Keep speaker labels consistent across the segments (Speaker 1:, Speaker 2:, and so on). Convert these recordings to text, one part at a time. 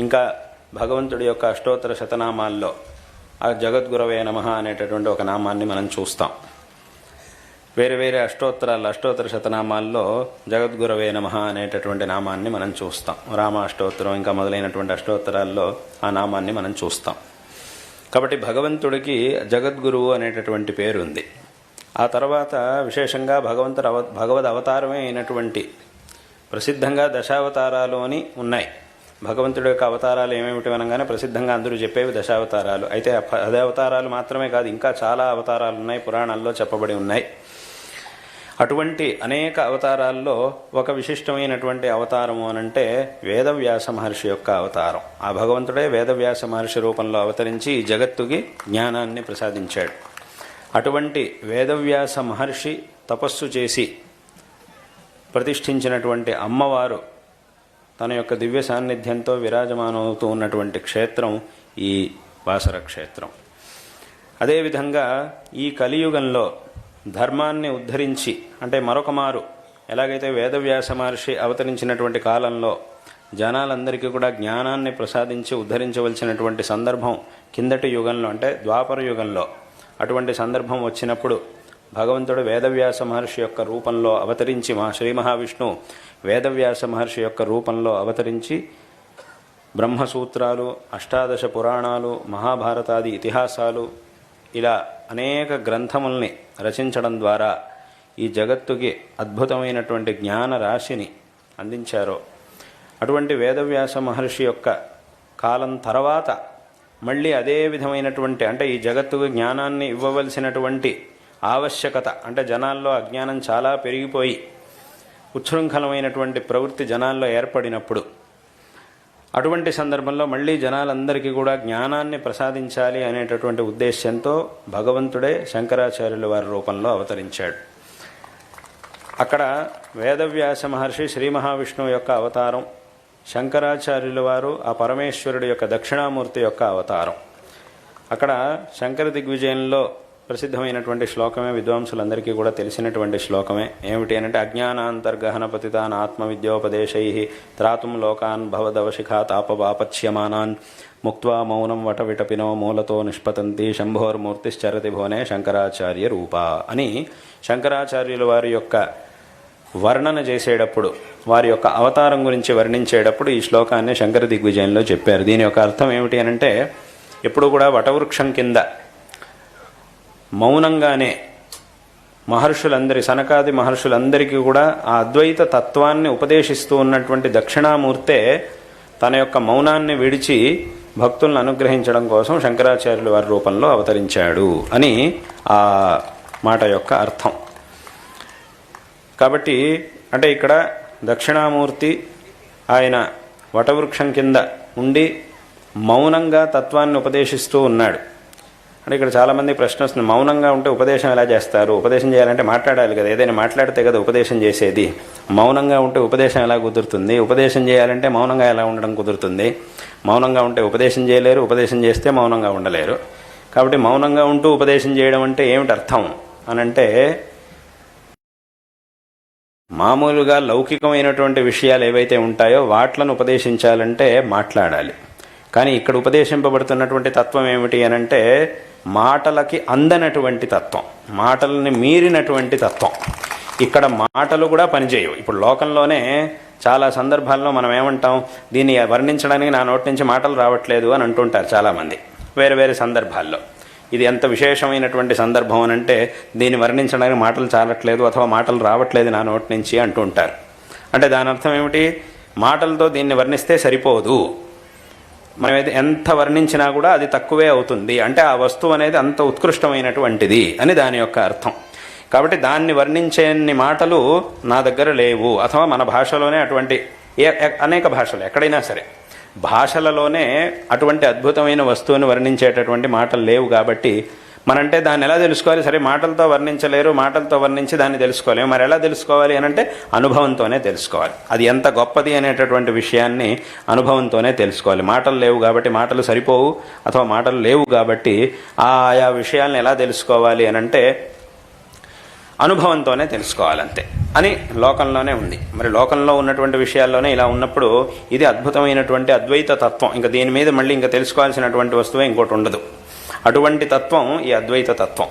Speaker 1: ఇంకా భగవంతుడి యొక్క అష్టోత్తర శతనామాల్లో ఆ జగద్గురవే నమ అనేటటువంటి ఒక నామాన్ని మనం చూస్తాం. వేరే వేరే అష్టోత్తరాలు అష్టోత్తర శతనామాల్లో జగద్గురవే నమ అనేటటువంటి నామాన్ని మనం చూస్తాం. రామ అష్టోత్తరం ఇంకా మొదలైనటువంటి అష్టోత్తరాల్లో ఆ నామాన్ని మనం చూస్తాం. కాబట్టి భగవంతుడికి జగద్గురువు అనేటటువంటి పేరు ఉంది ఆ తర్వాత విశేషంగా భగవంతుడు అవ భగవద్ అవతారమే అయినటువంటి ప్రసిద్ధంగా దశావతారాలు అని ఉన్నాయి. భగవంతుడి యొక్క అవతారాలు ఏమేమిటి అనగానే ప్రసిద్ధంగా అందరూ చెప్పేవి దశావతారాలు. అయితే ప- అదే అవతారాలు మాత్రమే కాదు ఇంకా చాలా అవతారాలు ఉన్నాయి పురాణాల్లో చెప్పబడి ఉన్నాయి. అటువంటి అనేక అవతారాల్లో ఒక విశిష్టమైనటువంటి అవతారము అనంటే వేదవ్యాస మహర్షి యొక్క అవతారం. ఆ భగవంతుడే వేదవ్యాస మహర్షి రూపంలో అవతరించి ఈ జగత్తుకి జ్ఞానాన్ని ప్రసాదించాడు. అటువంటి వేదవ్యాస మహర్షి తపస్సు చేసి ప్రతిష్ఠించినటువంటి అమ్మవారు తన యొక్క దివ్య సాన్నిధ్యంతో విరాజమానమవుతూ ఉన్నటువంటి క్షేత్రం ఈ వాసర క్షేత్రం. అదేవిధంగా ఈ కలియుగంలో ధర్మాన్ని ఉద్ధరించి అంటే మరొక మారు ఎలాగైతే వేదవ్యాస మహర్షి అవతరించినటువంటి కాలంలో జనాలందరికీ కూడా జ్ఞానాన్ని ప్రసాదించి ఉద్ధరించవలసినటువంటి సందర్భం కిందటి యుగంలో అంటే ద్వాపర యుగంలో అటువంటి సందర్భం వచ్చినప్పుడు భగవంతుడు వేదవ్యాస మహర్షి యొక్క రూపంలో అవతరించి మా శ్రీ మహావిష్ణు వేదవ్యాస మహర్షి యొక్క రూపంలో అవతరించి బ్రహ్మసూత్రాలు అష్టాదశ పురాణాలు మహాభారతాది ఇతిహాసాలు ఇలా అనేక గ్రంథముల్ని రచించడం ద్వారా ఈ జగత్తుకి అద్భుతమైనటువంటి జ్ఞాన రాశిని అందించారో. అటువంటి వేదవ్యాస మహర్షి యొక్క కాలం తర్వాత మళ్ళీ అదే విధమైనటువంటి అంటే ఈ జగత్తుకు జ్ఞానాన్ని ఇవ్వవలసినటువంటి ఆవశ్యకత. అంటే జనాల్లో అజ్ఞానం చాలా పెరిగిపోయి ఉచ్ఛృంఖలమైనటువంటి ప్రవృత్తి జనాల్లో ఏర్పడినప్పుడు అటువంటి సందర్భంలో మళ్ళీ జనాలందరికీ కూడా జ్ఞానాన్ని ప్రసాదించాలి అనేటటువంటి ఉద్దేశ్యంతో భగవంతుడే శంకరాచార్యుల వారి రూపంలో అవతరించాడు. అక్కడ వేదవ్యాస మహర్షి శ్రీ మహావిష్ణువు యొక్క అవతారం శంకరాచార్యుల వారు ఆ పరమేశ్వరుడి యొక్క దక్షిణామూర్తి యొక్క అవతారం. అక్కడ శంకర దిగ్విజయంలో ప్రసిద్ధమైనటువంటి శ్లోకమే విద్వాంసులందరికీ కూడా తెలిసినటువంటి శ్లోకమే. ఏమిటి అంటే అజ్ఞానాంతర్గహన పతితాన్ ఆత్మవిద్యోపదేశై త్రాతుం లోకాన్ భవదవశిఖా తాపవాపచ్యమానాన్ ముక్వా మౌనం వట విటపినో మూలతో నిష్పతంతి శంభోర్మూర్తిశ్చరతి భువనే శంకరాచార్య రూప అని శంకరాచార్యుల వారి యొక్క వర్ణన చేసేటప్పుడు వారి యొక్క అవతారం గురించి వర్ణించేటప్పుడు ఈ శ్లోకాన్ని శంకర దిగ్విజయంలో చెప్పారు. దీని యొక్క అర్థం ఏమిటి అనంటే ఎప్పుడు కూడా వటవృక్షం కింద మౌనంగానే మహర్షులందరి సనకాది మహర్షులందరికీ కూడా ఆ అద్వైత తత్వాన్ని ఉపదేశిస్తూ ఉన్నటువంటి దక్షిణామూర్తే తన యొక్క మౌనాన్ని విడిచి భక్తులను అనుగ్రహించడం కోసం శంకరాచార్యులు వారి రూపంలో అవతరించాడు అని ఆ మాట యొక్క అర్థం. కాబట్టి అంటే ఇక్కడ దక్షిణామూర్తి ఆయన వటవృక్షం కింద ఉండి మౌనంగా తత్వాన్ని ఉపదేశిస్తూ ఉన్నాడు. అంటే ఇక్కడ చాలామంది ప్రశ్న వస్తుంది మౌనంగా ఉంటే ఉపదేశం ఎలా చేస్తారు? ఉపదేశం చేయాలంటే మాట్లాడాలి కదా ఏదైనా మాట్లాడితే కదా ఉపదేశం చేసేది. మౌనంగా ఉంటే ఉపదేశం ఎలా కుదురుతుంది? ఉపదేశం చేయాలంటే మౌనంగా ఎలా ఉండడం కుదురుతుంది? మౌనంగా ఉంటే ఉపదేశం చేయలేరు ఉపదేశం చేస్తే మౌనంగా ఉండలేరు. కాబట్టి మౌనంగా ఉంటూ ఉపదేశం చేయడం అంటే ఏమిటి అర్థం? అనంటే మామూలుగా లౌకికమైనటువంటి విషయాలు ఏవైతే ఉంటాయో వాట్లను ఉపదేశించాలంటే మాట్లాడాలి. కానీ ఇక్కడ ఉపదేశింపబడుతున్నటువంటి తత్వం ఏమిటి అనంటే మాటలకి అందనటువంటి తత్వం మాటలని మీరినటువంటి తత్వం. ఇక్కడ మాటలు కూడా పనిచేయవు. ఇప్పుడు లోకంలోనే చాలా సందర్భాల్లో మనం ఏమంటాం దీన్ని వర్ణించడానికి నా నోటి నుంచి మాటలు రావట్లేదు అని అంటుంటారు చాలామంది. వేరే వేరే సందర్భాల్లో. ఇది ఎంత విశేషమైనటువంటి సందర్భం అని అంటే దీన్ని వర్ణించడానికి మాటలు చాలట్లేదు అథవా మాటలు రావట్లేదు నా నోటి నుంచి అంటుంటారు. అంటే దాని అర్థం ఏమిటి? మాటలతో దీన్ని వర్ణిస్తే సరిపోదు. మనం ఎంత వర్ణించినా కూడా అది తక్కువే అవుతుంది. అంటే ఆ వస్తువు అనేది అంత ఉత్కృష్టమైనటువంటిది అని దాని యొక్క అర్థం. కాబట్టి దాన్ని వర్ణించేన్ని మాటలు నా దగ్గర లేవు. అథవా మన భాషలోనే అటువంటి ఏ అనేక భాషలు ఎక్కడైనా సరే. భాషలలోనే అటువంటి అద్భుతమైన వస్తువుని వర్ణించేటటువంటి మాటలు లేవు కాబట్టి మనంటే దాన్ని ఎలా తెలుసుకోవాలి? సరే మాటలతో వర్ణించలేరు మాటలతో వర్ణించి దాన్ని తెలుసుకోలేము. మరి ఎలా తెలుసుకోవాలి అని అంటే అనుభవంతోనే తెలుసుకోవాలి. అది ఎంత గొప్పది అనేటటువంటి విషయాన్ని అనుభవంతోనే తెలుసుకోవాలి. మాటలు లేవు కాబట్టి మాటలు సరిపోవు అథవా మాటలు లేవు కాబట్టి ఆయా విషయాలను ఎలా తెలుసుకోవాలి అని అంటే అనుభవంతోనే తెలుసుకోవాలంతే. అని లోకంలోనే ఉంది. మరి లోకంలో ఉన్నటువంటి విషయాల్లోనే ఇలా ఉన్నప్పుడు ఇది అద్భుతమైనటువంటి అద్వైత తత్వం. ఇంకా దీని మీద మళ్ళీ ఇంకా తెలుసుకోవాల్సినటువంటి వస్తువే ఇంకోటి ఉండదు. అటువంటి తత్వం ఈ అద్వైత తత్వం.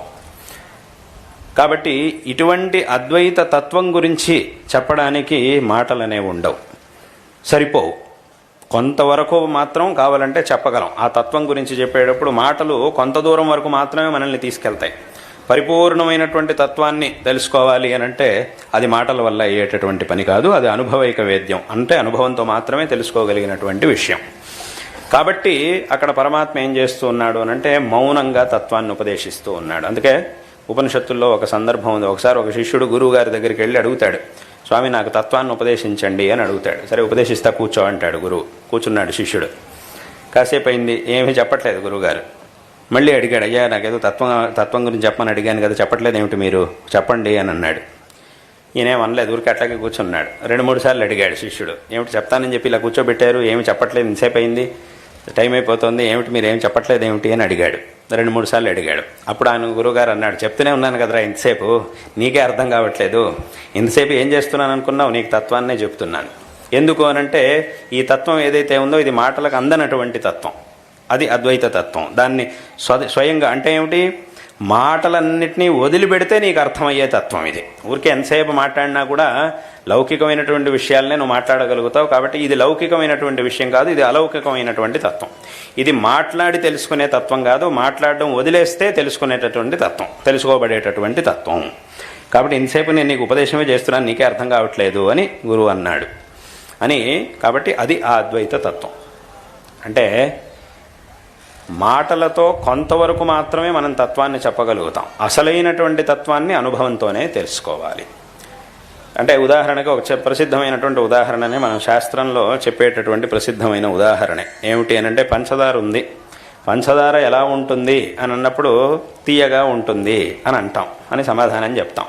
Speaker 1: కాబట్టి ఇటువంటి అద్వైత తత్వం గురించి చెప్పడానికి మాటలు అనేవి ఉండవు. సరిపోవు. కొంతవరకు మాత్రం కావాలంటే చెప్పగలం. ఆ తత్వం గురించి చెప్పేటప్పుడు మాటలు కొంత దూరం వరకు మాత్రమే మనల్ని తీసుకెళ్తాయి. పరిపూర్ణమైనటువంటి తత్వాన్ని తెలుసుకోవాలి అని అంటే అది మాటల వల్ల అయ్యేటటువంటి పని కాదు అది అనుభవైక వేద్యం. అంటే అనుభవంతో మాత్రమే తెలుసుకోగలిగినటువంటి విషయం. కాబట్టి అక్కడ పరమాత్మ ఏం చేస్తూ ఉన్నాడు అని అంటే మౌనంగా తత్వాన్ని ఉపదేశిస్తూ ఉన్నాడు. అందుకే ఉపనిషత్తుల్లో ఒక సందర్భం ఉంది. ఒకసారి ఒక శిష్యుడు గురువు గారి దగ్గరికి వెళ్ళి అడుగుతాడు స్వామి నాకు తత్వాన్ని ఉపదేశించండి అని అడుగుతాడు. సరే ఉపదేశిస్తా కూర్చో అంటాడు గురువు. కూర్చున్నాడు శిష్యుడు. కాసేపు అయింది ఏమీ చెప్పట్లేదు గురువుగారు. మళ్ళీ అడిగాడు అయ్యా నాకేదో తత్వం తత్వం గురించి చెప్పమని అడిగాను కదా చెప్పట్లేదు ఏమిటి మీరు? చెప్పండి అని అన్నాడు. ఈయనేం అనలేదు ఊరికి అట్లాగే కూర్చున్నాడు. రెండు మూడు సార్లు అడిగాడు శిష్యుడు. ఏమిటి చెప్తానని చెప్పి ఇలా కూర్చోబెట్టారు? ఏమి చెప్పట్లేదు? ఇంతసేపు అయింది? టైం అయిపోతుంది ఏమిటి మీరు ఏమి చెప్పట్లేదు ఏమిటి అని అడిగాడు. రెండు మూడు సార్లు అడిగాడు. అప్పుడు ఆయన గురువుగారు అన్నాడు చెప్తూనే ఉన్నాను కదరా ఇంతసేపు నీకే అర్థం కావట్లేదు. ఇంతసేపు ఏం చేస్తున్నాను అనుకున్నావు? నీకు తత్వాన్నే చెప్తున్నాను. ఎందుకు అనంటే ఈ తత్వం ఏదైతే ఉందో ఇది మాటలకు అందనటువంటి తత్వం. అది అద్వైత తత్వం. దాన్ని స్వ స్వయంగా అంటే ఏమిటి? మాటలన్నిటినీ వదిలిపెడితే నీకు అర్థమయ్యే తత్వం ఇది. ఊరికే ఎంతసేపు మాట్లాడినా కూడా లౌకికమైనటువంటి విషయాలనే నువ్వు మాట్లాడగలుగుతావు కాబట్టి ఇది లౌకికమైనటువంటి విషయం కాదు ఇది అలౌకికమైనటువంటి తత్వం. ఇది మాట్లాడి తెలుసుకునే తత్వం కాదు మాట్లాడడం వదిలేస్తే తెలుసుకునేటటువంటి తత్వం తెలుసుకోబడేటటువంటి తత్వం. కాబట్టి ఇంతసేపు నేను నీకు ఉపదేశమే చేస్తున్నాను నీకే అర్థం కావట్లేదు అని గురువు అన్నాడు. అని కాబట్టి అది ఆ అద్వైత తత్వం. అంటే మాటలతో కొంతవరకు మాత్రమే మనం తత్వాన్ని చెప్పగలుగుతాం. అసలైనటువంటి తత్వాన్ని అనుభవంతోనే తెలుసుకోవాలి. అంటే ఉదాహరణకు ఒక ప్రసిద్ధమైనటువంటి ఉదాహరణనే మనం శాస్త్రంలో చెప్పేటటువంటి ప్రసిద్ధమైన ఉదాహరణ. ఏమిటి అని అంటే పంచదార ఉంది. పంచదార ఎలా ఉంటుంది అని అన్నప్పుడు తీయగా ఉంటుంది అని అంటాం అని సమాధానం చెప్తాం.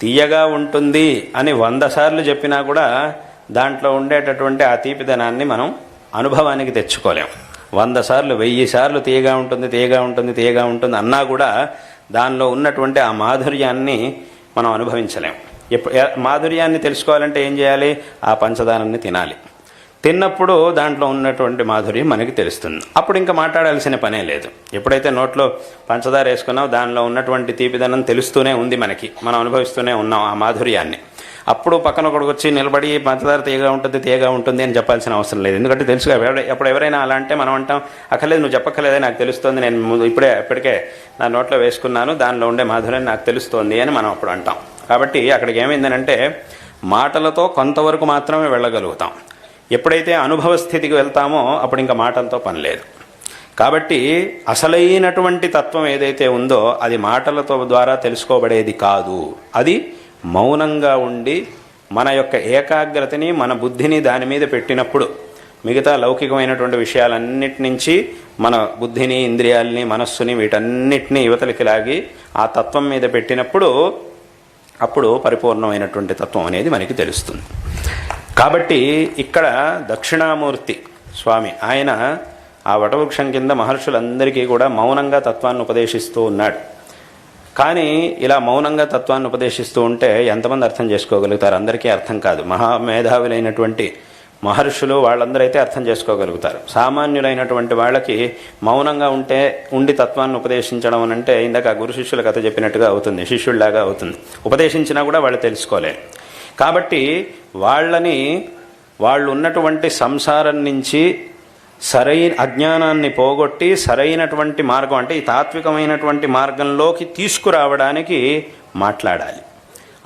Speaker 1: తీయగా ఉంటుంది అని వంద సార్లు చెప్పినా కూడా దాంట్లో ఉండేటటువంటి ఆ తీపిదనాన్ని మనం అనుభవానికి తెచ్చుకోలేం. వంద సార్లు వెయ్యి సార్లు తీయగా ఉంటుంది తీయగా ఉంటుంది తీయగా ఉంటుంది అన్నా కూడా దానిలో ఉన్నటువంటి ఆ మాధుర్యాన్ని మనం అనుభవించలేం. మాధుర్యాన్ని తెలుసుకోవాలంటే ఏం చేయాలి? ఆ పంచదానాన్ని తినాలి. తిన్నప్పుడు దాంట్లో ఉన్నటువంటి మాధుర్యం మనకి తెలుస్తుంది. అప్పుడు ఇంకా మాట్లాడాల్సిన పనే లేదు. ఎప్పుడైతే నోట్లో పంచదార వేసుకున్నావు దానిలో ఉన్నటువంటి తీపిదనం తెలుస్తూనే ఉంది మనకి. మనం అనుభవిస్తూనే ఉన్నాం ఆ మాధుర్యాన్ని. అప్పుడు పక్కన ఒకడికి వచ్చి నిలబడి పంచదార తీయగా ఉంటుంది తీయగా ఉంటుంది అని చెప్పాల్సిన అవసరం లేదు. ఎందుకంటే తెలుసుగా కదా, ఎప్పుడు ఎవరైనా అలా అంటే మనం అంటాం అక్కర్లేదు నువ్వు చెప్పక్కర్లేదే నాకు తెలుస్తుంది నేను ముందు ఇప్పుడే ఇప్పటికే నా నోట్లో వేసుకున్నాను దానిలో ఉండే మాధుర్యం నాకు తెలుస్తోంది అని మనం అప్పుడు అంటాం. కాబట్టి అక్కడికి ఏమైందనంటే మాటలతో కొంతవరకు మాత్రమే వెళ్ళగలుగుతాం. ఎప్పుడైతే అనుభవ స్థితికి వెళ్తామో అప్పుడు ఇంకా మాటలతో పని లేదు. కాబట్టి అసలైనటువంటి తత్వం ఏదైతే ఉందో అది మాటలతో ద్వారా తెలుసుకోబడేది కాదు. అది మౌనంగా ఉండి మన యొక్క ఏకాగ్రతని మన బుద్ధిని దాని మీద పెట్టినప్పుడు మిగతా లౌకికమైనటువంటి విషయాలన్నిటి నుంచి మన బుద్ధిని ఇంద్రియాలని మనస్సుని వీటన్నిటిని యువతలకి లాగి ఆ తత్వం మీద పెట్టినప్పుడు అప్పుడు పరిపూర్ణమైనటువంటి తత్వం అనేది మనకి తెలుస్తుంది. కాబట్టి ఇక్కడ దక్షిణామూర్తి స్వామి ఆయన ఆ వటవృక్షం కింద మహర్షులందరికీ కూడా మౌనంగా తత్వాన్ని ఉపదేశిస్తూ ఉన్నాడు. కానీ ఇలా మౌనంగా తత్వాన్ని ఉపదేశిస్తూ ఉంటే ఎంతమంది అర్థం చేసుకోగలుగుతారు? అందరికీ అర్థం కాదు. మహామేధావులైనటువంటి మహర్షులు వాళ్ళందరూ అయితే అర్థం చేసుకోగలుగుతారు. సామాన్యులైనటువంటి వాళ్ళకి మౌనంగా ఉంటే ఉండి తత్వాన్ని ఉపదేశించడం అని అంటే ఇందాక గురు శిష్యుల కథ చెప్పినట్టుగా అవుతుంది. శిష్యుల్లాగా అవుతుంది. ఉపదేశించినా కూడా వాళ్ళు తెలుసుకోలేరు. కాబట్టి వాళ్ళని వాళ్ళు ఉన్నటువంటి సంసారం నుంచి సరైన అజ్ఞానాన్ని పోగొట్టి సరైనటువంటి మార్గం అంటే ఈ తాత్వికమైనటువంటి మార్గంలోకి తీసుకురావడానికి మాట్లాడాలి.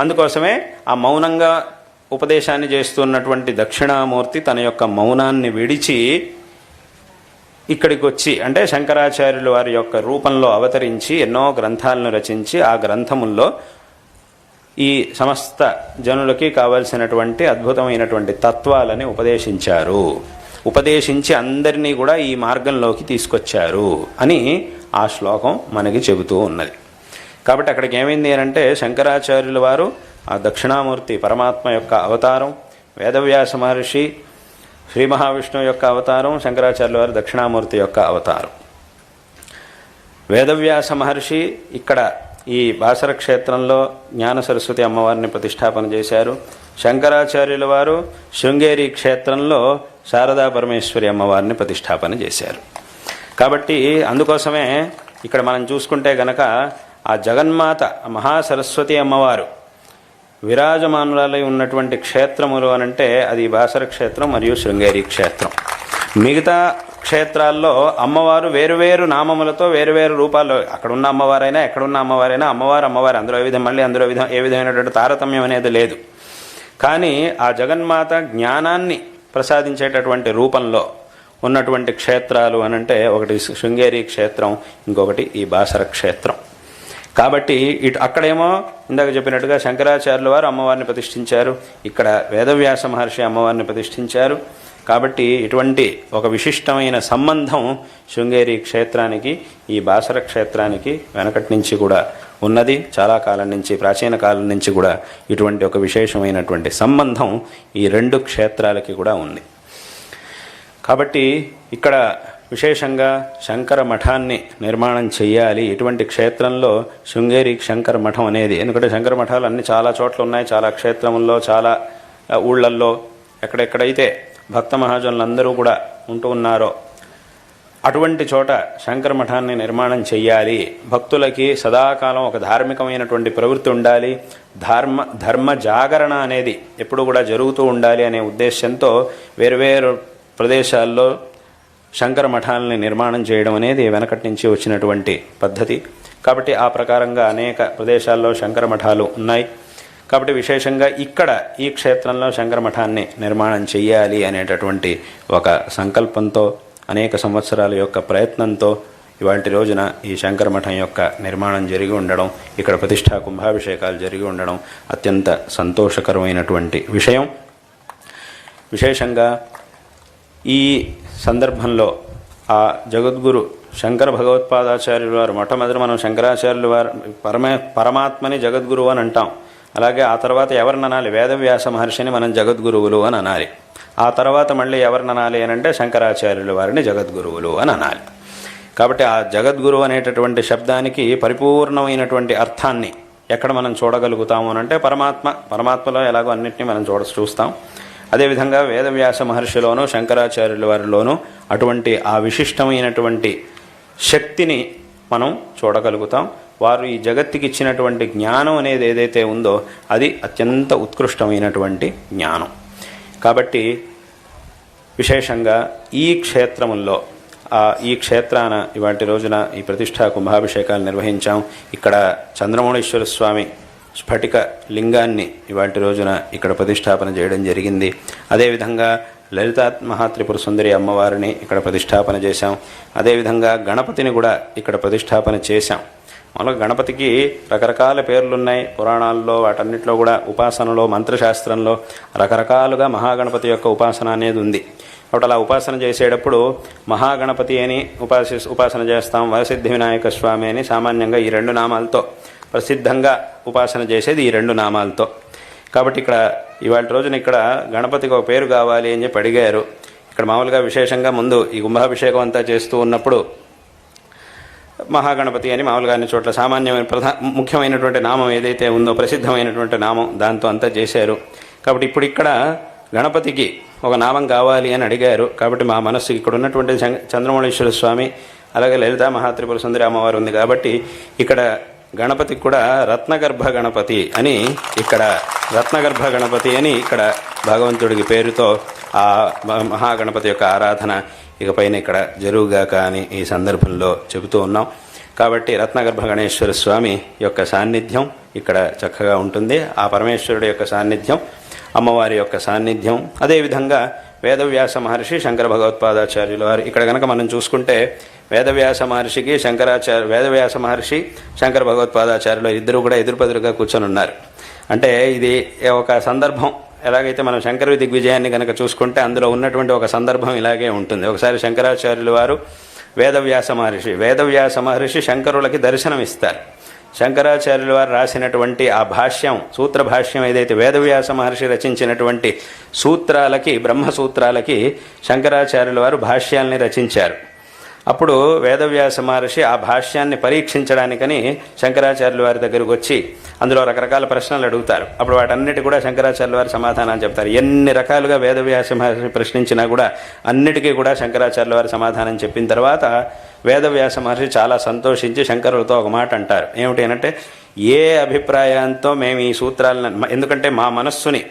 Speaker 1: అందుకోసమే ఆ మౌనంగా ఉపదేశాన్ని చేస్తున్నటువంటి దక్షిణామూర్తి తన యొక్క మౌనాన్ని విడిచి ఇక్కడికి వచ్చి అంటే శంకరాచార్యులు వారి యొక్క రూపంలో అవతరించి ఎన్నో గ్రంథాలను రచించి ఆ గ్రంథముల్లో ఈ సమస్త జనులకి కావలసినటువంటి అద్భుతమైనటువంటి తత్వాలని ఉపదేశించారు. ఉపదేశించి అందరినీ కూడా ఈ మార్గంలోకి తీసుకొచ్చారు అని ఆ శ్లోకం మనకి చెబుతూ ఉన్నది. కాబట్టి అక్కడికి ఏమైంది అంటే శంకరాచార్యుల వారు ఆ దక్షిణామూర్తి పరమాత్మ యొక్క అవతారం వేదవ్యాస మహర్షి శ్రీ మహావిష్ణువు యొక్క అవతారం శంకరాచార్యుల వారు దక్షిణామూర్తి యొక్క అవతారం. వేదవ్యాస మహర్షి ఇక్కడ ఈ బాసర క్షేత్రంలో జ్ఞాన సరస్వతి అమ్మవారిని ప్రతిష్టాపన చేశారు. శంకరాచార్యుల వారు శృంగేరి క్షేత్రంలో శారదా పరమేశ్వరి అమ్మవారిని ప్రతిష్టాపన చేశారు. కాబట్టి అందుకోసమే ఇక్కడ మనం చూసుకుంటే గనక ఆ జగన్మాత మహాసరస్వతి అమ్మవారు విరాజమానురాలై ఉన్నటువంటి క్షేత్రములు అనంటే అది బాసర క్షేత్రం మరియు శృంగేరి క్షేత్రం. మిగతా క్షేత్రాల్లో అమ్మవారు వేరువేరు నామములతో వేరువేరు రూపాల్లో అక్కడున్న అమ్మవారైనా ఎక్కడున్న అమ్మవారైనా అమ్మవారు అమ్మవారు అందులో ఏ విధం మళ్ళీ అందులో విధం ఏ విధమైనటువంటి తారతమ్యం అనేది లేదు. కానీ ఆ జగన్మాత జ్ఞానాన్ని ప్రసాదించేటటువంటి రూపంలో ఉన్నటువంటి క్షేత్రాలు అనంటే ఒకటి శృంగేరి క్షేత్రం ఇంకొకటి ఈ బాసర క్షేత్రం. కాబట్టి ఇటు అక్కడేమో ఇందాక చెప్పినట్టుగా శంకరాచార్యుల వారు అమ్మవారిని ప్రతిష్ఠించారు ఇక్కడ వేదవ్యాస మహర్షి అమ్మవారిని ప్రతిష్ఠించారు. కాబట్టి ఇటువంటి ఒక విశిష్టమైన సంబంధం శృంగేరి క్షేత్రానికి ఈ బాసర క్షేత్రానికి వెనకటి నుంచి కూడా ఉన్నది. చాలా కాలం నుంచి ప్రాచీన కాలం నుంచి కూడా ఇటువంటి ఒక విశేషమైనటువంటి సంబంధం ఈ రెండు క్షేత్రాలకి కూడా ఉంది. కాబట్టి ఇక్కడ విశేషంగా శంకర మఠాన్ని నిర్మాణం చేయాలి ఇటువంటి క్షేత్రంలో శృంగేరి శంకర మఠం అనేది ఎందుకంటే శంకర మఠాలు అన్ని చాలా చోట్ల ఉన్నాయి. చాలా క్షేత్రంలో చాలా ఊళ్ళల్లో ఎక్కడెక్కడైతే భక్త మహాజనులందరూ కూడా ఉంటూ ఉన్నారో అటువంటి చోట శంకర మఠాన్ని నిర్మాణం చెయ్యాలి. భక్తులకి సదాకాలం ఒక ధార్మికమైనటువంటి ప్రవృత్తి ఉండాలి. ధర్మ ధర్మ జాగరణ అనేది ఎప్పుడు కూడా జరుగుతూ ఉండాలి అనే ఉద్దేశంతో వేరువేరు ప్రదేశాల్లో శంకర మఠాలని నిర్మాణం చేయడం అనేది వెనకటి నుంచి వచ్చినటువంటి పద్ధతి. కాబట్టి ఆ ప్రకారంగా అనేక ప్రదేశాల్లో శంకర మఠాలు ఉన్నాయి. కాబట్టి విశేషంగా ఇక్కడ ఈ క్షేత్రంలో శంకర మఠాన్ని నిర్మాణం చెయ్యాలి అనేటటువంటి ఒక సంకల్పంతో అనేక సంవత్సరాల యొక్క ప్రయత్నంతో ఇవాటి రోజున ఈ శంకర మఠం యొక్క నిర్మాణం జరిగి ఉండడం ఇక్కడ ప్రతిష్టా కుంభాభిషేకాలు జరిగి ఉండడం అత్యంత సంతోషకరమైనటువంటి విషయం. విశేషంగా ఈ సందర్భంలో ఆ జగద్గురు శంకర భగవత్పాదాచార్యుల వారు మొట్టమొదటి మనం శంకరాచార్యుల వారు పరమే పరమాత్మని జగద్గురువు అని అంటాం. అలాగే ఆ తర్వాత ఎవరిని అనాలి వేదవ్యాస మహర్షిని మనం జగద్గురువులు అని అనాలి. ఆ తర్వాత మళ్ళీ ఎవరిని అనాలి అని అంటే శంకరాచార్యుల వారిని జగద్గురువులు అని అనాలి. కాబట్టి ఆ జగద్గురు అనేటటువంటి శబ్దానికి పరిపూర్ణమైనటువంటి అర్థాన్ని ఎక్కడ మనం చూడగలుగుతాము అని అంటే పరమాత్మ పరమాత్మలో ఎలాగో అన్నింటినీ మనం చూడ చూస్తాం. అదేవిధంగా వేదవ్యాస మహర్షిలోను శంకరాచార్యుల వారిలోనూ అటువంటి ఆ విశిష్టమైనటువంటి శక్తిని మనం చూడగలుగుతాం. వారు ఈ జగత్తుకి ఇచ్చినటువంటి జ్ఞానం అనేది ఏదైతే ఉందో అది అత్యంత ఉత్కృష్టమైనటువంటి జ్ఞానం. కాబట్టి విశేషంగా ఈ క్షేత్రముల్లో ఆ ఈ క్షేత్రాన ఇవాటి రోజున ఈ ప్రతిష్టా కుంభాభిషేకాలు నిర్వహించాం. ఇక్కడ చంద్రమౌళేశ్వర స్వామి స్ఫటిక లింగాన్ని ఇవాటి రోజున ఇక్కడ ప్రతిష్టాపన చేయడం జరిగింది. అదేవిధంగా లలితా మహాత్రిపుర సుందరి అమ్మవారిని ఇక్కడ ప్రతిష్టాపన చేశాం. అదేవిధంగా గణపతిని కూడా ఇక్కడ ప్రతిష్టాపన చేశాం. మామూలుగా గణపతికి రకరకాల పేర్లు ఉన్నాయి పురాణాల్లో వాటన్నిటిలో కూడా ఉపాసనలో మంత్రశాస్త్రంలో రకరకాలుగా మహాగణపతి యొక్క ఉపాసన అనేది ఉంది. కాబట్టి అలా ఉపాసన చేసేటప్పుడు మహాగణపతి అని ఉపాసి ఉపాసన చేస్తాం వరసిద్ధి వినాయక స్వామి అని సామాన్యంగా ఈ రెండు నామాలతో ప్రసిద్ధంగా ఉపాసన చేసేది ఈ రెండు నామాలతో. కాబట్టి ఇక్కడ ఇవాళ రోజున ఇక్కడ గణపతికి ఒక పేరు కావాలి అని చెప్పి అడిగారు. ఇక్కడ మామూలుగా విశేషంగా ముందు ఈ కుంభాభిషేకం అంతా చేస్తూ ఉన్నప్పుడు మహాగణపతి అని మామూలుగా అన్ని చోట్ల సామాన్యమైన ప్రధా ముఖ్యమైనటువంటి నామం ఏదైతే ఉందో ప్రసిద్ధమైనటువంటి నామం దాంతో అంతా చేశారు. కాబట్టి ఇప్పుడు ఇక్కడ గణపతికి ఒక నామం కావాలి అని అడిగారు. కాబట్టి మా మనస్సుకి ఇక్కడ ఉన్నటువంటి చం- చంద్రమౌళేశ్వర స్వామి అలాగే లలితా మహాత్రిపుర సుందరి అమ్మవారు ఉంది. కాబట్టి ఇక్కడ గణపతికి కూడా రత్నగర్భ గణపతి అని ఇక్కడ రత్నగర్భ గణపతి అని ఇక్కడ భగవంతుడికి పేరుతో ఆ మహాగణపతి యొక్క ఆరాధన ఇక పైన ఇక్కడ జరుగుగాక అని ఈ సందర్భంలో చెబుతూ ఉన్నాం. కాబట్టి రత్నగర్భ గణేశ్వర స్వామి యొక్క సాన్నిధ్యం ఇక్కడ చక్కగా ఉంటుంది. ఆ పరమేశ్వరుడి యొక్క సాన్నిధ్యం అమ్మవారి యొక్క సాన్నిధ్యం అదేవిధంగా వేదవ్యాస మహర్షి శంకర భగవత్పాదాచార్యుల వారు ఇక్కడ కనుక మనం చూసుకుంటే వేదవ్యాస మహర్షికి శంకరాచార్య వేదవ్యాస మహర్షి శంకర భగవత్పాదాచార్యులు ఇద్దరు కూడా ఎదురుపదురుగా కూర్చొని ఉన్నారు అంటే ఇది ఒక సందర్భం. ఎలాగైతే మనం శంకర దిగ్విజయాన్ని కనుక చూసుకుంటే అందులో ఉన్నటువంటి ఒక సందర్భం ఇలాగే ఉంటుంది. ఒకసారి శంకరాచార్యుల వారు వేదవ్యాస మహర్షి వేదవ్యాస మహర్షి శంకరులకి దర్శనం ఇస్తారు. శంకరాచార్యుల వారు రాసినటువంటి ఆ భాష్యం సూత్ర భాష్యం ఏదైతే వేదవ్యాస మహర్షి రచించినటువంటి సూత్రాలకి బ్రహ్మ సూత్రాలకి శంకరాచార్యుల వారు భాష్యాల్ని రచించారు. అప్పుడు వేదవ్యాస మహర్షి ఆ భాష్యాన్ని పరీక్షించడానికని శంకరాచార్యుల వారి దగ్గరకు వచ్చి అందులో రకరకాల ప్రశ్నలు అడుగుతారు. అప్పుడు వాటన్నిటి కూడా శంకరాచార్యుల వారి సమాధానాలు చెప్తారు. ఎన్ని రకాలుగా వేదవ్యాస మహర్షి ప్రశ్నించినా కూడా అన్నిటికీ కూడా శంకరాచార్యుల వారి సమాధానం చెప్పిన తర్వాత వేదవ్యాస మహర్షి చాలా సంతోషించి శంకరులతో ఒక మాట అంటారు. ఏమిటి అంటే ఏ అభిప్రాయంతో మేము ఈ సూత్రాలను ఎందుకంటే మా మనస్సుని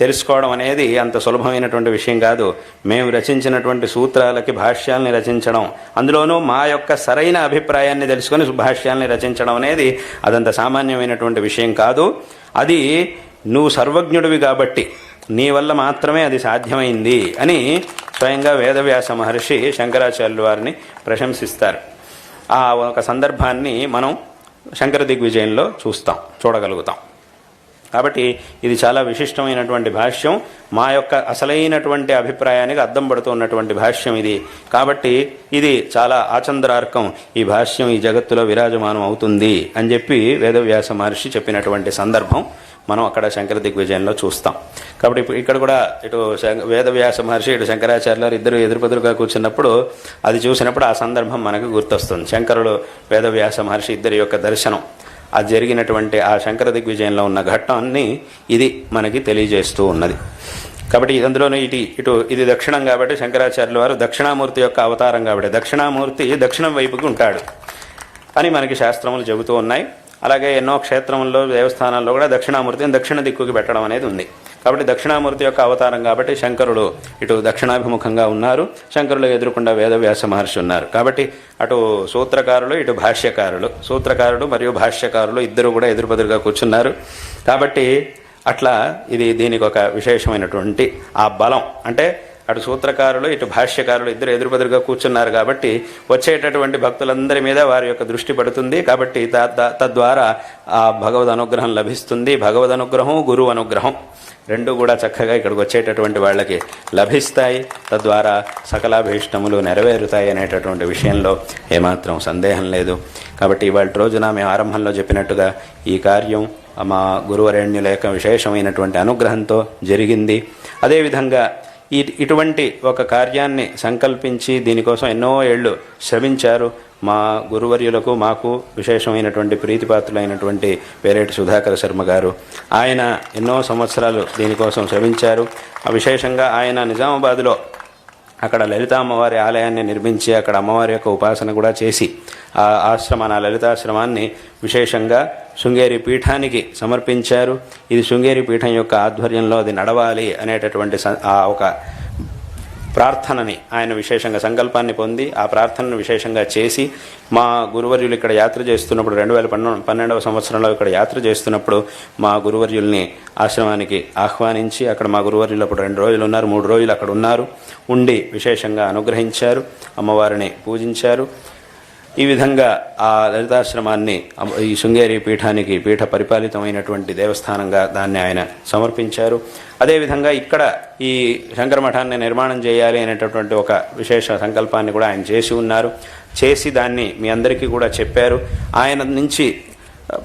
Speaker 1: తెలుసుకోవడం అనేది అంత సులభమైనటువంటి విషయం కాదు. మేము రచించినటువంటి సూత్రాలకి భాష్యాల్ని రచించడం అందులోనూ మా యొక్క సరైన అభిప్రాయాన్ని తెలుసుకొని భాష్యాల్ని రచించడం అనేది అదంత సామాన్యమైనటువంటి విషయం కాదు. అది నువ్వు సర్వజ్ఞుడివి కాబట్టి నీ వల్ల మాత్రమే అది సాధ్యమైంది అని స్వయంగా వేదవ్యాస మహర్షి శంకరాచార్యుల వారిని ప్రశంసిస్తారు. ఆ ఒక సందర్భాన్ని మనం శంకర దిగ్విజయంలో చూస్తాం చూడగలుగుతాం. కాబట్టి ఇది చాలా విశిష్టమైనటువంటి భాష్యం. మా యొక్క అసలైనటువంటి అభిప్రాయానికి అద్దం పడుతున్నటువంటి భాష్యం ఇది. కాబట్టి ఇది చాలా ఆచంద్రార్కం. ఈ భాష్యం ఈ జగత్తులో విరాజమానం అవుతుంది అని చెప్పి వేదవ్యాస మహర్షి చెప్పినటువంటి సందర్భం మనం అక్కడ శంకర దిగ్విజయంలో చూస్తాం. కాబట్టి ఇప్పుడు ఇక్కడ కూడా ఇటు శం- వేదవ్యాస మహర్షి ఇటు శంకరాచార్యులు ఇద్దరు ఎదురుపెదురుగా కూర్చున్నప్పుడు అది చూసినప్పుడు ఆ సందర్భం మనకు గుర్తొస్తుంది. శంకరుడు వేదవ్యాస మహర్షి ఇద్దరి యొక్క దర్శనం. అది జరిగినటువంటి ఆ శంకర దిగ్విజయంలో ఉన్న ఘట్టాన్ని ఇది మనకి తెలియజేస్తూ ఉన్నది. కాబట్టి ఇందులోనే ఇటు ఇటు ఇది దక్షిణం కాబట్టి శంకరాచార్యుల వారు దక్షిణామూర్తి యొక్క అవతారం కాబట్టి దక్షిణామూర్తి దక్షిణం వైపుకి ఉంటాడు అని మనకి శాస్త్రములు చెబుతూ ఉన్నాయి. అలాగే ఎన్నో క్షేత్రముల్లో దేవస్థానాల్లో కూడా దక్షిణామూర్తిని దక్షిణ దిక్కుకి పెట్టడం అనేది ఉంది. కాబట్టి దక్షిణామూర్తి యొక్క అవతారం కాబట్టి శంకరుడు ఇటు దక్షిణాభిముఖంగా ఉన్నారు. శంకరులు ఎదురుకుండా వేదవ్యాస మహర్షి ఉన్నారు. కాబట్టి అటు సూత్రకారులు ఇటు భాష్యకారులు. సూత్రకారుడు మరియు భాష్యకారులు ఇద్దరు కూడా ఎదురుపదురుగా కూర్చున్నారు. కాబట్టి అట్లా ఇది దీనికి ఒక విశేషమైనటువంటి ఆ బలం. అంటే అటు సూత్రకారులు ఇటు భాష్యకారులు ఇద్దరు ఎదురుబెదురుగా కూర్చున్నారు కాబట్టి వచ్చేటటువంటి భక్తులందరి మీద వారి యొక్క దృష్టి పడుతుంది కాబట్టి తద్వారా ఆ భగవద్ అనుగ్రహం లభిస్తుంది. భగవద్ అనుగ్రహం గురువు అనుగ్రహం రెండు కూడా చక్కగా ఇక్కడికి వచ్చేటటువంటి వాళ్ళకి లభిస్తాయి. తద్వారా సకలాభీష్టములు నెరవేరుతాయి అనేటటువంటి విషయంలో ఏమాత్రం సందేహం లేదు. కాబట్టి ఇవాళ రోజున మేము ఆరంభంలో చెప్పినట్టుగా ఈ కార్యం మా గురువరేణ్యుల యొక్క విశేషమైనటువంటి అనుగ్రహంతో జరిగింది. అదేవిధంగా ఇటువంటి ఒక కార్యాన్ని సంకల్పించి దీనికోసం ఎన్నో ఏళ్ళు శ్రమించారు. మా గురువర్యులకు మాకు విశేషమైనటువంటి ప్రీతిపాత్రులైనటువంటి పేరేటి సుధాకర శర్మ గారు. ఆయన ఎన్నో సంవత్సరాలు దీనికోసం శ్రమించారు. ఆ విశేషంగా ఆయన నిజామాబాద్లో అక్కడ లలిత అమ్మవారి ఆలయాన్ని నిర్మించి అక్కడ అమ్మవారి యొక్క ఉపాసన కూడా చేసి ఆ ఆశ్రమాన్ని ఆ లలితాశ్రమాన్ని విశేషంగా శృంగేరి పీఠానికి సమర్పించారు. ఇది శృంగేరి పీఠం యొక్క ఆధ్వర్యంలో అది నడవాలి అనేటటువంటి స- ఆ ఒక ప్రార్థనని ఆయన విశేషంగా సంకల్పాన్ని పొంది ఆ ప్రార్థనను విశేషంగా చేసి మా గురువర్యులు ఇక్కడ యాత్ర చేస్తున్నప్పుడు రెండు వేల పన్నెండు పన్నెండవ సంవత్సరంలో ఇక్కడ యాత్ర చేస్తున్నప్పుడు మా గురువర్యుల్ని ఆశ్రమానికి ఆహ్వానించి అక్కడ మా గురువర్యులు అప్పుడు రెండు రోజులు ఉన్నారు మూడు రోజులు అక్కడ ఉన్నారు ఉండి విశేషంగా అనుగ్రహించారు అమ్మవారిని పూజించారు. ఈ విధంగా ఆ లలితాశ్రమాన్ని ఈ శృంగేరి పీఠానికి పీఠ పరిపాలితమైనటువంటి దేవస్థానంగా దాన్ని ఆయన సమర్పించారు. అదేవిధంగా ఇక్కడ ఈ శంకర మఠాన్ని నిర్మాణం చేయాలి అనేటటువంటి ఒక విశేష సంకల్పాన్ని కూడా ఆయన చేసి ఉన్నారు. చేసి దాన్ని మీ అందరికీ కూడా చెప్పారు. ఆయన నుంచి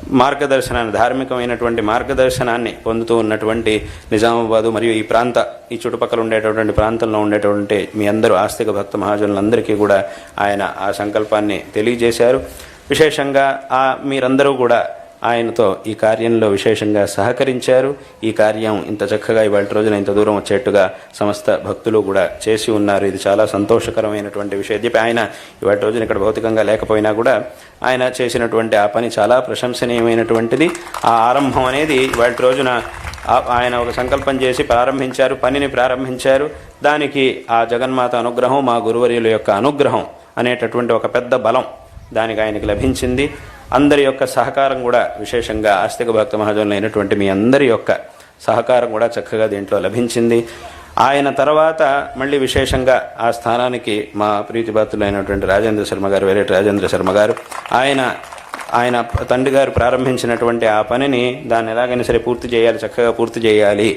Speaker 1: మార్గదర్శనాన్ని ధార్మికమైనటువంటి మార్గదర్శనాన్ని పొందుతూ ఉన్నటువంటి నిజామాబాదు మరియు ఈ ప్రాంత ఈ చుట్టుపక్కల ఉండేటటువంటి ప్రాంతంలో ఉండేటువంటి మీ అందరూ ఆస్తిక భక్త మహాజనులందరికీ కూడా ఆయన ఆ సంకల్పాన్ని తెలియజేశారు. విశేషంగా ఆ మీరందరూ కూడా ఆయనతో ఈ కార్యంలో విశేషంగా సహకరించారు. ఈ కార్యం ఇంత చక్కగా ఇవాళ రోజున ఇంత దూరం వచ్చేట్టుగా సమస్త భక్తులు కూడా చేసి ఉన్నారు. ఇది చాలా సంతోషకరమైనటువంటి విషయం. చెప్పి ఆయన ఇవాళ రోజున ఇక్కడ భౌతికంగా లేకపోయినా కూడా ఆయన చేసినటువంటి ఆ పని చాలా ప్రశంసనీయమైనటువంటిది. ఆ ఆరంభం అనేది ఇవాళ రోజున ఆయన ఒక సంకల్పం చేసి ప్రారంభించారు పనిని ప్రారంభించారు. దానికి ఆ జగన్మాత అనుగ్రహం మా గురువర్యుల యొక్క అనుగ్రహం అనేటటువంటి ఒక పెద్ద బలం దానికి ఆయనకి లభించింది. అందరి యొక్క సహకారం కూడా విశేషంగా ఆస్తిక భక్త మహాజనులు అయినటువంటి మీ అందరి యొక్క సహకారం కూడా చక్కగా దీంట్లో లభించింది. ఆయన తర్వాత మళ్ళీ విశేషంగా ఆ స్థానానికి మా ప్రీతిపాత్రులైనటువంటి రాజేంద్ర శర్మ గారు వేరే రాజేంద్ర శర్మ గారు ఆయన ఆయన తండ్రి గారు ప్రారంభించినటువంటి ఆ పనిని దాన్ని ఎలాగైనా సరే పూర్తి చేయాలి చక్కగా పూర్తి చేయాలి.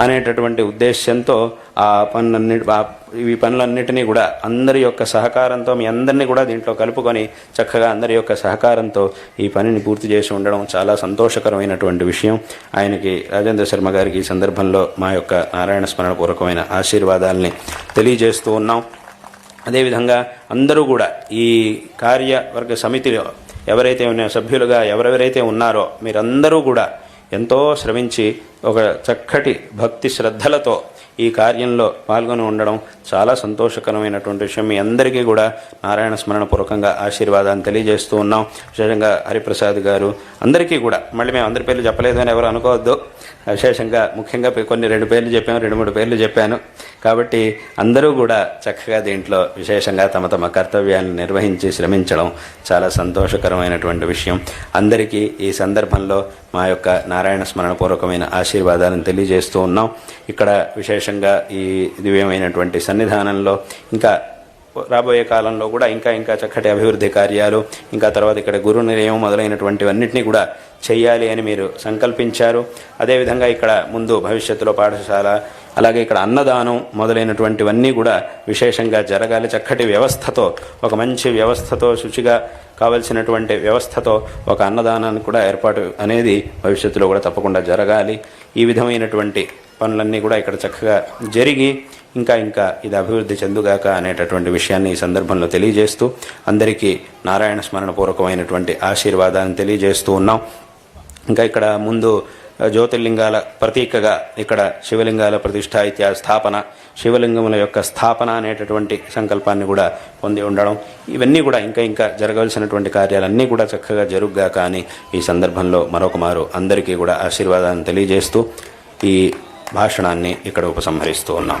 Speaker 1: అనేటటువంటి ఉద్దేశ్యంతో ఆ పనులన్నిటి ఆ- ఈ పనులన్నిటినీ కూడా అందరి యొక్క సహకారంతో మీ అందరినీ కూడా దీంట్లో కలుపుకొని చక్కగా అందరి యొక్క సహకారంతో ఈ పనిని పూర్తి చేసి ఉండడం చాలా సంతోషకరమైనటువంటి విషయం. ఆయనకి రాజేంద్ర శర్మ గారికి ఈ సందర్భంలో మా యొక్క నారాయణ స్మరణ పూర్వకమైన ఆశీర్వాదాలని తెలియజేస్తూ ఉన్నాం. అదేవిధంగా అందరూ కూడా ఈ కార్యవర్గ సమితిలో ఎవరైతే ఉన్న సభ్యులుగా ఎవరెవరైతే ఉన్నారో మీరందరూ కూడా ఎంతో శ్రమించి ఒక చక్కటి భక్తి శ్రద్ధలతో ఈ కార్యంలో పాల్గొని ఉండడం చాలా సంతోషకరమైనటువంటి విషయం. మీ అందరికీ కూడా నారాయణ స్మరణ పూర్వకంగా ఆశీర్వాదాన్ని తెలియజేస్తూ ఉన్నాం. విశేషంగా హరిప్రసాద్ గారు అందరికీ కూడా. మళ్ళీ మేము అందరి పేర్లు చెప్పలేదు అని ఎవరు అనుకోవద్దు. విశేషంగా ముఖ్యంగా కొన్ని రెండు పేర్లు చెప్పాను రెండు మూడు పేర్లు చెప్పాను. కాబట్టి అందరూ కూడా చక్కగా దీంట్లో విశేషంగా తమ తమ కర్తవ్యాన్ని నిర్వహించి శ్రమించడం చాలా సంతోషకరమైనటువంటి విషయం. అందరికీ ఈ సందర్భంలో మా యొక్క నారాయణ స్మరణ పూర్వకమైన ఆశీర్వాదాలను తెలియజేస్తూ ఉన్నాం. ఇక్కడ విశేషంగా ఈ దివ్యమైనటువంటి సన్నిధానంలో ఇంకా రాబోయే కాలంలో కూడా ఇంకా ఇంకా చక్కటి అభివృద్ధి కార్యాలు ఇంకా తర్వాత ఇక్కడ గురు నిలయం మొదలైనటువంటివన్నింటినీ కూడా చేయాలి అని మీరు సంకల్పించారు. అదేవిధంగా ఇక్కడ ముందు భవిష్యత్తులో పాఠశాల అలాగే ఇక్కడ అన్నదానం మొదలైనటువంటివన్నీ కూడా విశేషంగా జరగాలి. చక్కటి వ్యవస్థతో ఒక మంచి వ్యవస్థతో శుచిగా కావలసినటువంటి వ్యవస్థతో ఒక అన్నదానాన్ని కూడా ఏర్పాటు అనేది భవిష్యత్తులో కూడా తప్పకుండా జరగాలి. ఈ విధమైనటువంటి పనులన్నీ కూడా ఇక్కడ చక్కగా జరిగి ఇంకా ఇంకా ఇది అభివృద్ధి చెందుగాక అనేటటువంటి విషయాన్ని ఈ సందర్భంలో తెలియజేస్తూ అందరికీ నారాయణ స్మరణ పూర్వకమైనటువంటి ఆశీర్వాదాన్ని తెలియజేస్తూ ఉన్నాం. ఇంకా ఇక్కడ ముందు జ్యోతిర్లింగాల ప్రతీకగా ఇక్కడ శివలింగాల ప్రతిష్ట ఇత్యా స్థాపన శివలింగముల యొక్క స్థాపన అనేటటువంటి సంకల్పాన్ని కూడా పొంది ఉండడం. ఇవన్నీ కూడా ఇంకా ఇంకా జరగవలసినటువంటి కార్యాలన్నీ కూడా చక్కగా జరుగ్గా కానీ ఈ సందర్భంలో మరొక మారు అందరికీ కూడా ఆశీర్వాదాన్ని తెలియజేస్తూ ఈ భాషణాన్ని ఇక్కడ ఉపసంహరిస్తూ ఉన్నాం.